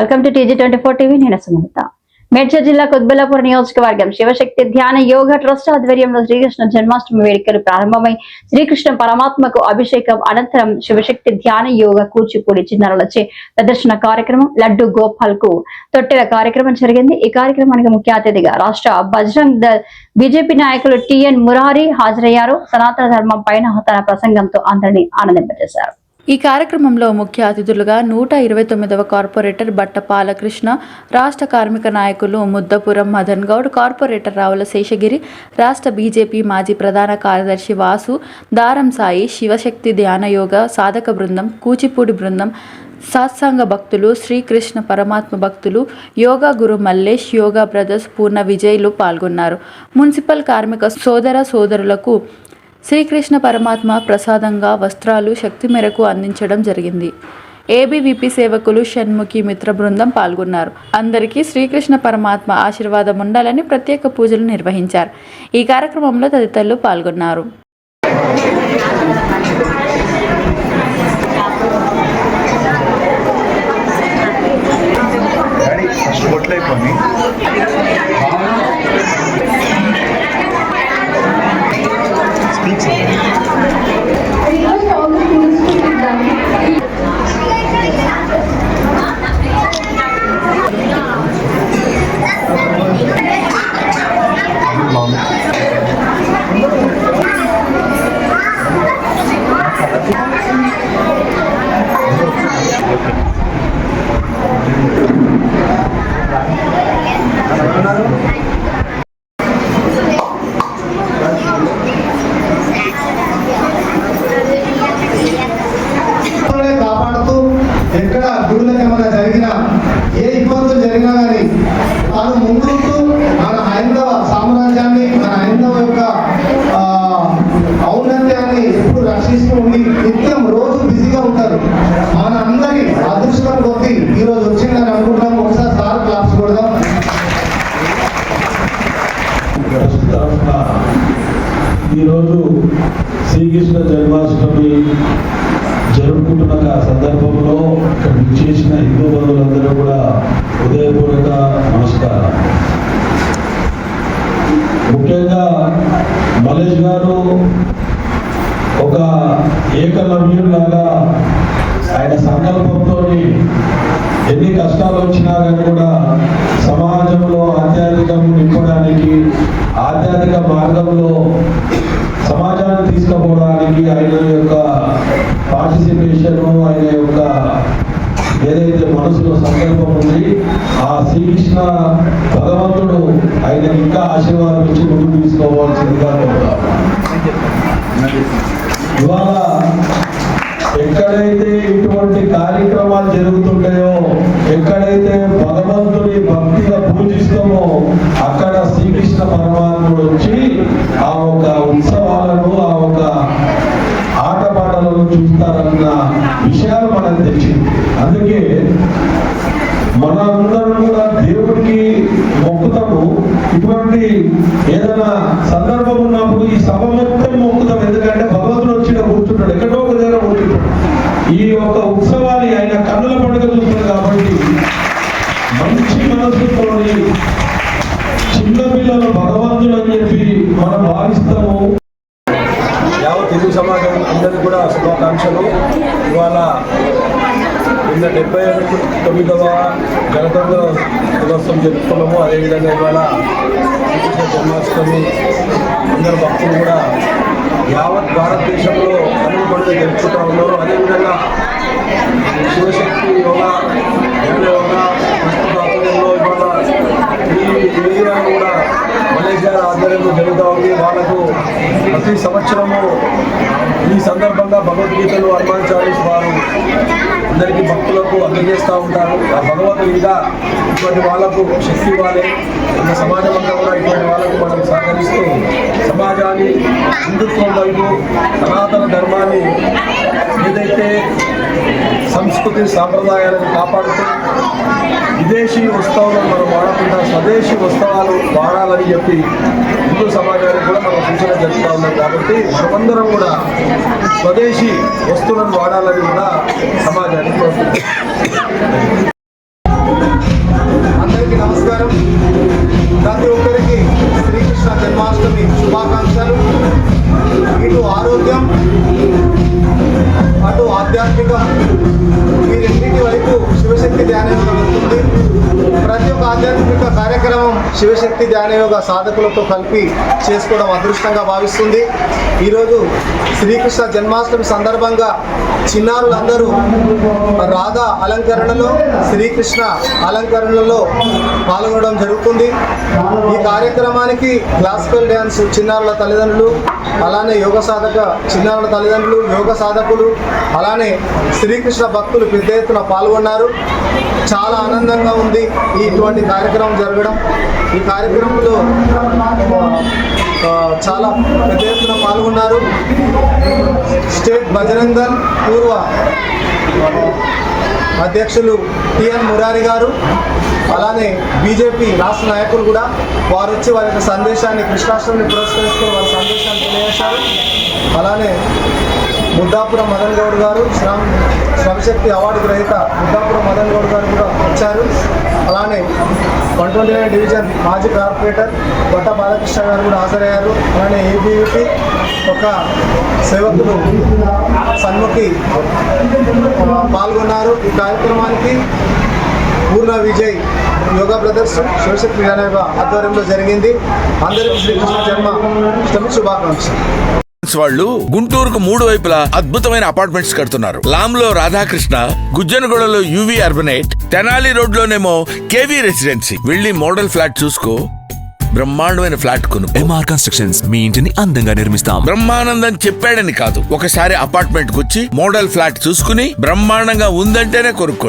Welcome to TG twenty four TV నేను సుమలత. మేడ్చల్ జిల్లా కుత్బుల్లాపూర్ నియోజకవర్గం శివశక్తి ధ్యాన యోగ ట్రస్ట్ ఆధ్వర్యంలో శ్రీకృష్ణ జన్మాష్టమి వేడుకలు ప్రారంభమై శ్రీకృష్ణ పరమాత్మకు అభిషేకం అనంతరం శివశక్తి ధ్యాన యోగ కూచిపూడి చిన్నారులచే ప్రదర్శన కార్యక్రమం లడ్డు గోపాల్కు తొట్టెల కార్యక్రమం జరిగింది. ఈ కార్యక్రమానికి ముఖ్య అతిథిగా రాష్ట్ర బజరంగ్ దళ్ బీజేపీ నాయకులు టిఎన్ మురారి హాజరయ్యారు. సనాతన ధర్మం పైన తన ప్రసంగంతో అందరినీ ఆనందింపజేశారు. ఈ కార్యక్రమంలో ముఖ్య అతిథులుగా నూట ఇరవై తొమ్మిదవ కార్పొరేటర్ బట్ట బాలకృష్ణ రాష్ట్ర కార్మిక నాయకులు ముద్దపురం మదన్ గౌడ్ కార్పొరేటర్ రావుల శేషగిరి రాష్ట్ర బీజేపీ మాజీ ప్రధాన కార్యదర్శి వాసు దారం సాయి శివశక్తి ధ్యానయోగ సాధక బృందం కూచిపూడి బృందం సత్సంగ భక్తులు శ్రీకృష్ణ పరమాత్మ భక్తులు యోగా గురు మల్లేష్ యోగా బ్రదర్స్ పూర్ణ విజయ్లు పాల్గొన్నారు. మున్సిపల్ కార్మిక సోదర సోదరులకు శ్రీకృష్ణ పరమాత్మ ప్రసాదంగా వస్త్రాలు శక్తి మేరకు అందించడం జరిగింది. ఏబీవీపీ సేవకులు షణ్ముఖి మిత్ర బృందం పాల్గొన్నారు. అందరికీ శ్రీకృష్ణ పరమాత్మ ఆశీర్వాదం ఉండాలని ప్రత్యేక పూజలు నిర్వహించారు. ఈ కార్యక్రమంలో తదితరులు పాల్గొన్నారు. ఫస్ట్ భక్తులనే కాపాడుతూ ఎక్కడ గురులకు ఏమైనా జరిగినా ఏ ఇబ్బందులు జరిగినా కానీ తాను ముందుకు మన హైందవ సామ్రాజ్యాన్ని మన హైందవ యొక్క ఔన్నత్యాన్ని ఎప్పుడు రక్షిస్తూ ఉండి నిత్యం రోజు బిజీగా ఉంటారు. మన అందరి అదృష్టం కొద్దీ ఈ రోజు వచ్చిందని అనుకుంటున్నాం. శ్రీకృష్ణ జన్మాష్టమి జరుపుకుంటున్న ఆ సందర్భంలో ఇక్కడ విచ్చేసిన హిందూ బంధువులందరూ కూడా హృదయపూర్వక నమస్కారం ముఖ్యంగా మలేష్ గారు ఒక ఏకలవ్యులాగా ఆయన సంకల్పంతో ఎన్ని కష్టాలు వచ్చినా కానీ కూడా సమాజంలో ఆధ్యాత్మికం నింపడానికి ఆధ్యాత్మిక మార్గంలో దానికి ఆయన యొక్క పార్టిసిపేషను ఆయన యొక్క ఏదైతే మనసులో సంకల్పం ఉంది ఆ శ్రీకృష్ణ భగవంతుడు ఆయన ఇంకా ఆశీర్వాదం ఇచ్చి ముందుకు తీసుకోవాల్సిందిగా ఇవాళ ఎక్కడైతే ఇటువంటి కార్యక్రమాలు జరుగుతుంటాయో ఎక్కడైతే భగవంతుని భక్తిగా పూజిస్తామో అక్కడ శ్రీకృష్ణ పరమాత్ముడు వచ్చి ఆ ఇప్పుడు ఈ సభ మొత్తం మొక్కుతాం. ఎందుకంటే భగవంతుడు వచ్చిన కూర్చుంటాడు. ఎక్కడో ఒక దగ్గర కూర్చుంటాడు. ఈ యొక్క ఉత్సవాన్ని ఆయన కన్నుల పండుగ చూస్తాడు కాబట్టి మంచి మనసుతోని చిన్న పిల్లలు భగవంతుడు అని చెప్పి మనం భావిస్తాము. యావత్ హిందూ సమాజం అందరికీ కూడా శుభాకాంక్షలు. ఇవాళ నిన్న డెబ్బై తొమ్మిదవ గణతంత్ర దినోత్సవం జరుపుకున్నాము. అదేవిధంగా ఇవాళ జన్మాష్టమి అందరు భక్తులు కూడా యావత్ భారతదేశంలో అన్ని పనులు జరుపుకుంటూ ఉన్నారు. అదేవిధంగా శివశక్తి యోగా ధ్యాన యోగా ప్రస్తుత ఆధ్వర్యంలో ఇవాళ ఈ ఏరియా కూడా మలేషియా ఆధ్వర్యంలో జరుగుతూ ఉంది. వాళ్ళకు ప్రతి సంవత్సరము సందర్భంగా భగవద్గీతలు హనుమాన్ చాలీస్ వారు అందరికీ భక్తులకు అందజేస్తూ ఉంటారు. ఆ భగవంతుడి మీద ఇటువంటి వాళ్ళకు శక్తి ఇవ్వాలి. మన సమాజం అంతా కూడా ఇటువంటి వాళ్ళకు మనం సహకరిస్తూ సమాజాన్ని హిందుత్వం వైపు సనాతన ధర్మాన్ని ఏదైతే సంస్కృతి సాంప్రదాయాలను కాపాడుతూ విదేశీ వస్తువులను మనం వాడకుండా స్వదేశీ వస్తువులు వాడాలని చెప్పి హిందూ సమాజానికి కూడా మనం సూచన జరుపుతా ఉన్నాం కాబట్టి మనమందరం కూడా స్వదేశీ వస్తువులను వాడాలని కూడా సమాజానికి కోరుతున్నాం అందరికీ నమస్కారం. ప్రతి ఒక్కరికి శుభాకాంక్షలు ఇటు ఆరోగ్యం శివశక్తి ధ్యానయోగ సాధకులతో కలిపి చేసుకోవడం అదృష్టంగా భావిస్తుంది. ఈరోజు శ్రీకృష్ణ జన్మాష్టమి సందర్భంగా చిన్నారులందరూ రాధా అలంకరణలో శ్రీకృష్ణ అలంకరణలో పాల్గొనడం జరుగుతుంది. ఈ కార్యక్రమానికి క్లాసికల్ డ్యాన్స్ చిన్నారుల తల్లిదండ్రులు అలానే యోగ సాధక చిన్నారుల తల్లిదండ్రులు యోగ సాధకులు అలానే శ్రీకృష్ణ భక్తులు పెద్ద ఎత్తున పాల్గొన్నారు. చాలా ఆనందంగా ఉంది ఇటువంటి కార్యక్రమం జరగడం. ఈ కార్యక్రమంలో చాలా పెద్ద ఎత్తున పాల్గొన్నారు. స్టేట్ బజరంగ్ దళ్ పూర్వ అధ్యక్షులు టిఎన్ మురారి గారు. అలానే బీజేపీ రాష్ట్ర నాయకులు కూడా వారు వచ్చి వారి యొక్క సందేశాన్ని కృష్ణాష్టమిని పురస్కరించుకుని వారి సందేశాన్ని తెలియజేశారు. అలానే ముద్దాపురం మదన్ గౌడ్ గారు శ్రమ శ్రమశక్తి అవార్డు గ్రహీత ముద్దాపురం మదన్ గౌడ్ గారు కూడా వచ్చారు. అలానే వన్ ట్వంటీ నైన్ డివిజన్ మాజీ కార్పొరేటర్ బట్ట బాలకృష్ణ గారు కూడా హాజరయ్యారు. అలానే ఏబీవీపీ ఒక సేవకులు సన్ముఖి పాల్గొన్నారు ఈ కార్యక్రమానికి. పూర్ణ విజయ్ యోగా బ్రదర్స్ శివశక్తి జ్ఞానయోగ ఆధ్వర్యంలో జరిగింది. అందరికీ శ్రీకృష్ణ జన్మ అష్టమి శుభాకాంక్షలు. వాళ్ళు గుంటూరుకు మూడు వైపులా అద్భుతమైన అపార్ట్మెంట్స్ కడుతున్నారు. లామ్లో రాధాకృష్ణ గుజ్జనగూడలో యువి అర్బనేట్ తెనాలి రోడ్ లోనేమో కేవీ రెసిడెన్సీ. వెళ్ళి మోడల్ ఫ్లాట్ చూసుకో. బ్రహ్మాండమైన ఫ్లాట్ కొను. ఎంఆర్ కన్స్ట్రక్షన్స్ మీ ఇంటిని అందంగా నిర్మిస్తాం. బ్రహ్మానందం చెప్పాడని కాదు. ఒకసారి అపార్ట్మెంట్ వచ్చి మోడల్ ఫ్లాట్ చూసుకుని బ్రహ్మాండంగా ఉందంటేనే కొనుక్కో